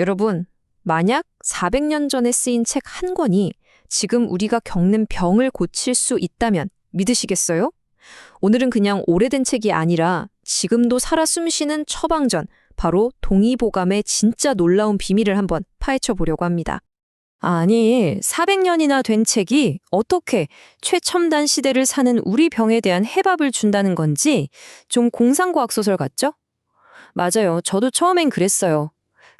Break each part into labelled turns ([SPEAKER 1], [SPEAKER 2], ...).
[SPEAKER 1] 여러분, 만약 400년 전에 쓰인 책 한 권이 지금 우리가 겪는 병을 고칠 수 있다면 믿으시겠어요? 오늘은 그냥 오래된 책이 아니라 지금도 살아 숨쉬는 처방전, 바로 동의보감의 진짜 놀라운 비밀을 한번 파헤쳐 보려고 합니다. 아니, 400년이나 된 책이 어떻게 최첨단 시대를 사는 우리 병에 대한 해답을 준다는 건지 좀 공상과학 소설 같죠? 맞아요. 저도 처음엔 그랬어요.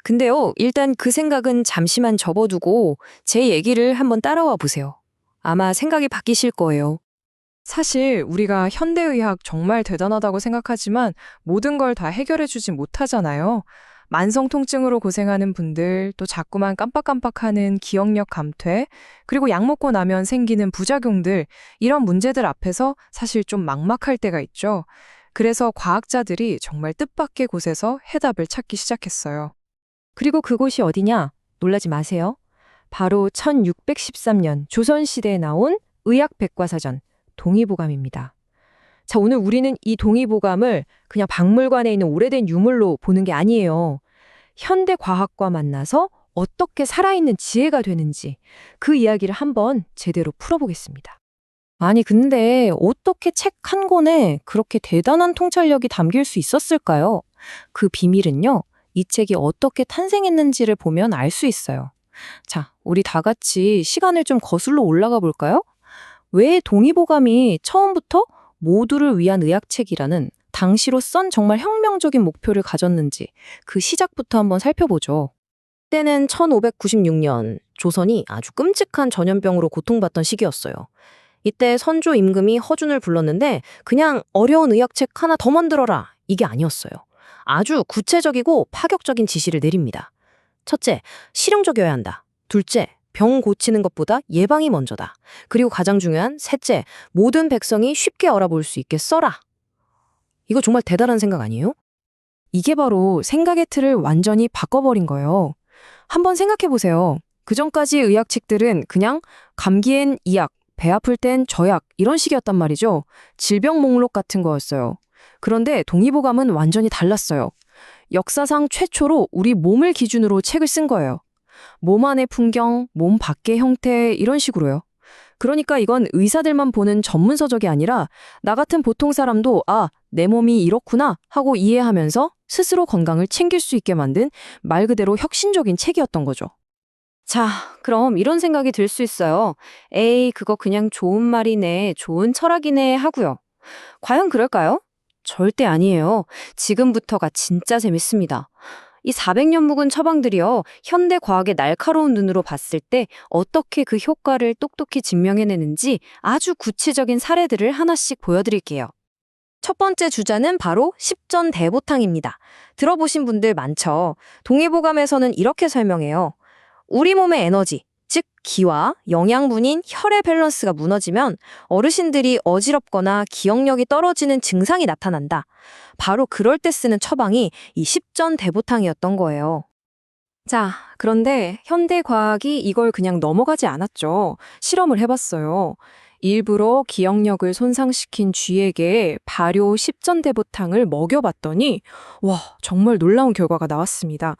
[SPEAKER 1] 근데요, 일단 그 생각은 잠시만 접어두고 제 얘기를 한번 따라와 보세요. 아마 생각이 바뀌실 거예요.
[SPEAKER 2] 사실 우리가 현대의학 정말 대단하다고 생각하지만 모든 걸 다 해결해주지 못하잖아요. 만성 통증으로 고생하는 분들, 또 자꾸만 깜빡깜빡하는 기억력 감퇴, 그리고 약 먹고 나면 생기는 부작용들, 이런 문제들 앞에서 사실 좀 막막할 때가 있죠. 그래서 과학자들이 정말 뜻밖의 곳에서 해답을 찾기 시작했어요.
[SPEAKER 1] 그리고 그곳이 어디냐? 놀라지 마세요. 바로 1613년 조선시대에 나온 의학백과사전 동의보감입니다. 자, 오늘 우리는 이 동의보감을 그냥 박물관에 있는 오래된 유물로 보는 게 아니에요. 현대 과학과 만나서 어떻게 살아있는 지혜가 되는지 그 이야기를 한번 제대로 풀어보겠습니다. 아니, 근데 어떻게 책 한 권에 그렇게 대단한 통찰력이 담길 수 있었을까요? 그 비밀은요, 이 책이 어떻게 탄생했는지를 보면 알 수 있어요. 자, 우리 다 같이 시간을 좀 거슬러 올라가 볼까요? 왜 동의보감이 처음부터 모두를 위한 의학책이라는 당시로 선 정말 혁명적인 목표를 가졌는지 그 시작부터 한번 살펴보죠. 때는 1596년 조선이 아주 끔찍한 전염병으로 고통받던 시기였어요. 이때 선조 임금이 허준을 불렀는데 그냥 어려운 의학책 하나 더 만들어라 이게 아니었어요. 아주 구체적이고 파격적인 지시를 내립니다. 첫째, 실용적이어야 한다. 둘째, 병 고치는 것보다 예방이 먼저다. 그리고 가장 중요한 셋째, 모든 백성이 쉽게 알아볼 수 있게 써라. 이거 정말 대단한 생각 아니에요? 이게 바로 생각의 틀을 완전히 바꿔버린 거예요. 한번 생각해 보세요. 그 전까지 의학 책들은 그냥 감기엔 이약, 배 아플 땐 저약 이런 식이었단 말이죠. 질병 목록 같은 거였어요. 그런데 동의보감은 완전히 달랐어요. 역사상 최초로 우리 몸을 기준으로 책을 쓴 거예요. 몸 안의 풍경, 몸 밖의 형태 이런 식으로요. 그러니까 이건 의사들만 보는 전문 서적이 아니라 나 같은 보통 사람도 아, 내 몸이 이렇구나 하고 이해하면서 스스로 건강을 챙길 수 있게 만든 말 그대로 혁신적인 책이었던 거죠. 자, 그럼 이런 생각이 들 수 있어요. 에이, 그거 그냥 좋은 말이네, 좋은 철학이네 하고요. 과연 그럴까요? 절대 아니에요. 지금부터가 진짜 재밌습니다. 이 400년 묵은 처방들이요, 현대 과학의 날카로운 눈으로 봤을 때 어떻게 그 효과를 똑똑히 증명해내는지 아주 구체적인 사례들을 하나씩 보여드릴게요. 첫 번째 주자는 바로 십전 대보탕입니다. 들어보신 분들 많죠? 동의보감에서는 이렇게 설명해요. 우리 몸의 에너지, 즉 기와 영양분인 혈의 밸런스가 무너지면 어르신들이 어지럽거나 기억력이 떨어지는 증상이 나타난다. 바로 그럴 때 쓰는 처방이 이 십전 대보탕이었던 거예요. 자, 그런데 현대 과학이 이걸 그냥 넘어가지 않았죠. 실험을 해봤어요. 일부러 기억력을 손상시킨 쥐에게 발효 십전대보탕을 먹여봤더니 와 정말 놀라운 결과가 나왔습니다.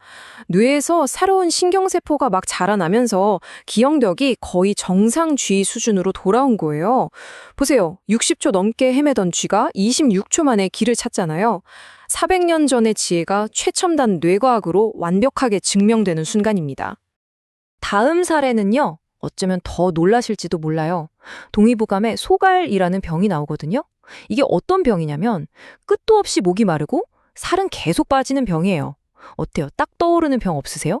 [SPEAKER 1] 뇌에서 새로운 신경세포가 막 자라나면서 기억력이 거의 정상 쥐 수준으로 돌아온 거예요. 보세요. 60초 넘게 헤매던 쥐가 26초 만에 길을 찾잖아요. 400년 전의 지혜가 최첨단 뇌과학으로 완벽하게 증명되는 순간입니다. 다음 사례는요. 어쩌면 더 놀라실지도 몰라요. 동의보감에 소갈이라는 병이 나오거든요. 이게 어떤 병이냐면 끝도 없이 목이 마르고 살은 계속 빠지는 병이에요. 어때요? 딱 떠오르는 병 없으세요?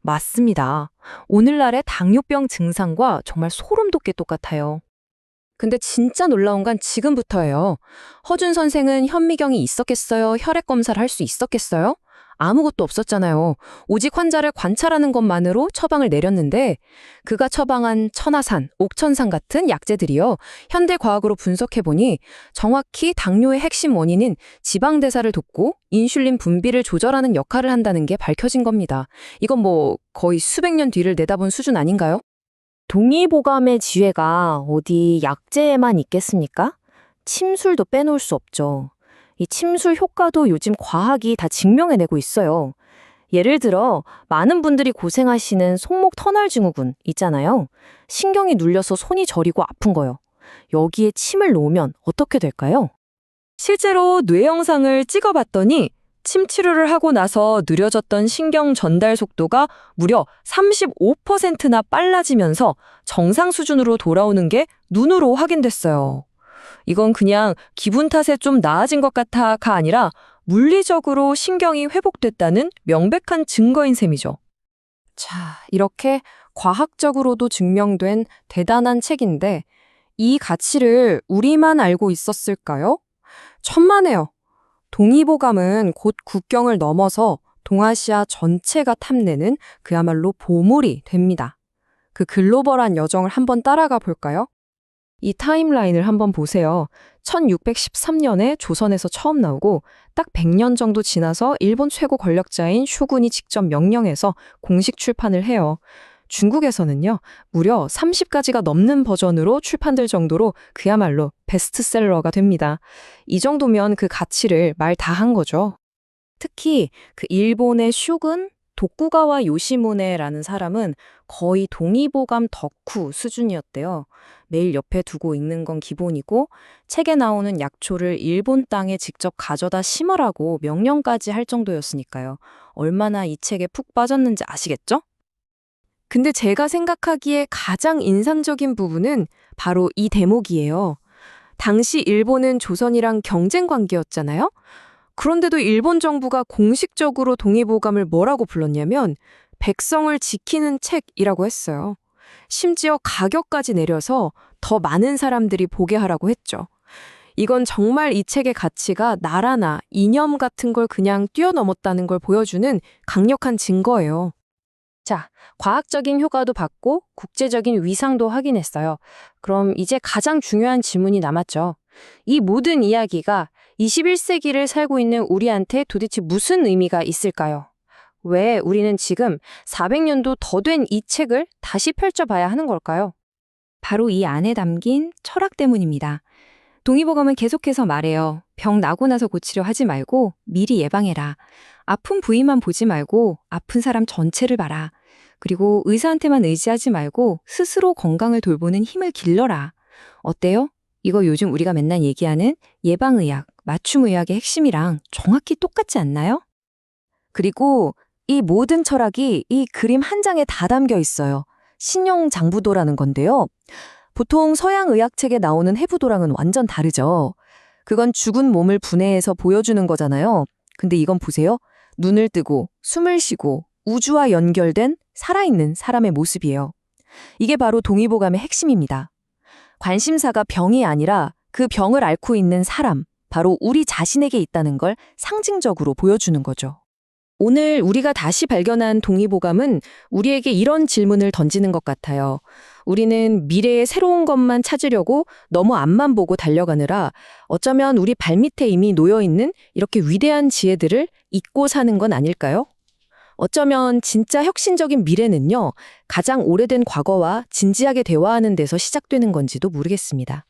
[SPEAKER 1] 맞습니다. 오늘날의 당뇨병 증상과 정말 소름 돋게 똑같아요. 근데 진짜 놀라운 건 지금부터예요. 허준 선생은 현미경이 있었겠어요? 혈액 검사를 할 수 있었겠어요? 아무것도 없었잖아요. 오직 환자를 관찰하는 것만으로 처방을 내렸는데 그가 처방한 천하산, 옥천산 같은 약재들이요. 현대 과학으로 분석해 보니 정확히 당뇨의 핵심 원인인 지방 대사를 돕고 인슐린 분비를 조절하는 역할을 한다는 게 밝혀진 겁니다. 이건 뭐 거의 수백 년 뒤를 내다본 수준 아닌가요? 동의보감의 지혜가 어디 약재에만 있겠습니까? 침술도 빼놓을 수 없죠. 이 침술 효과도 요즘 과학이 다 증명해내고 있어요.
[SPEAKER 3] 예를 들어 많은 분들이 고생하시는 손목 터널 증후군 있잖아요. 신경이 눌려서 손이 저리고 아픈 거요. 여기에 침을 놓으면 어떻게 될까요?
[SPEAKER 1] 실제로 뇌 영상을 찍어봤더니 침 치료를 하고 나서 느려졌던 신경 전달 속도가 무려 35%나 빨라지면서 정상 수준으로 돌아오는 게 눈으로 확인됐어요. 이건 그냥 기분 탓에 좀 나아진 것 같아가 아니라 물리적으로 신경이 회복됐다는 명백한 증거인 셈이죠.
[SPEAKER 2] 자, 이렇게 과학적으로도 증명된 대단한 책인데 이 가치를 우리만 알고 있었을까요? 천만에요. 동의보감은 곧 국경을 넘어서 동아시아 전체가 탐내는 그야말로 보물이 됩니다. 그 글로벌한 여정을 한번 따라가 볼까요? 이 타임라인을 한번 보세요. 1613년에 조선에서 처음 나오고 딱 100년 정도 지나서 일본 최고 권력자인 쇼군이 직접 명령해서 공식 출판을 해요. 중국에서는요, 무려 30가지가 넘는 버전으로 출판될 정도로 그야말로 베스트셀러가 됩니다. 이 정도면 그 가치를 말 다 한 거죠. 특히 그 일본의 쇼군 도쿠가와 요시모네라는 사람은 거의 동의보감 덕후 수준이었대요. 매일 옆에 두고 읽는 건 기본이고 책에 나오는 약초를 일본 땅에 직접 가져다 심으라고 명령까지 할 정도였으니까요. 얼마나 이 책에 푹 빠졌는지 아시겠죠? 근데 제가 생각하기에 가장 인상적인 부분은 바로 이 대목이에요. 당시 일본은 조선이랑 경쟁 관계였잖아요? 그런데도 일본 정부가 공식적으로 동의보감을 뭐라고 불렀냐면 백성을 지키는 책이라고 했어요. 심지어 가격까지 내려서 더 많은 사람들이 보게 하라고 했죠. 이건 정말 이 책의 가치가 나라나 이념 같은 걸 그냥 뛰어넘었다는 걸 보여주는 강력한 증거예요. 자, 과학적인 효과도 받고 국제적인 위상도 확인했어요. 그럼 이제 가장 중요한 질문이 남았죠. 이 모든 이야기가 21세기를 살고 있는 우리한테 도대체 무슨 의미가 있을까요? 왜 우리는 지금 400년도 더 된 이 책을 다시 펼쳐봐야 하는 걸까요?
[SPEAKER 1] 바로 이 안에 담긴 철학 때문입니다. 동의보감은 계속해서 말해요. 병 나고 나서 고치려 하지 말고 미리 예방해라. 아픈 부위만 보지 말고 아픈 사람 전체를 봐라. 그리고 의사한테만 의지하지 말고 스스로 건강을 돌보는 힘을 길러라. 어때요? 이거 요즘 우리가 맨날 얘기하는 예방의학, 맞춤의학의 핵심이랑 정확히 똑같지 않나요? 그리고 이 모든 철학이 이 그림 한 장에 다 담겨 있어요. 신용 장부도라는 건데요. 보통 서양 의학책에 나오는 해부도랑은 완전 다르죠. 그건 죽은 몸을 분해해서 보여주는 거잖아요. 근데 이건 보세요. 눈을 뜨고 숨을 쉬고 우주와 연결된 살아있는 사람의 모습이에요. 이게 바로 동의보감의 핵심입니다. 관심사가 병이 아니라 그 병을 앓고 있는 사람, 바로 우리 자신에게 있다는 걸 상징적으로 보여주는 거죠. 오늘 우리가 다시 발견한 동의보감은 우리에게 이런 질문을 던지는 것 같아요. 우리는 미래의 새로운 것만 찾으려고 너무 앞만 보고 달려가느라 어쩌면 우리 발밑에 이미 놓여있는 이렇게 위대한 지혜들을 잊고 사는 건 아닐까요? 어쩌면 진짜 혁신적인 미래는요, 가장 오래된 과거와 진지하게 대화하는 데서 시작되는 건지도 모르겠습니다.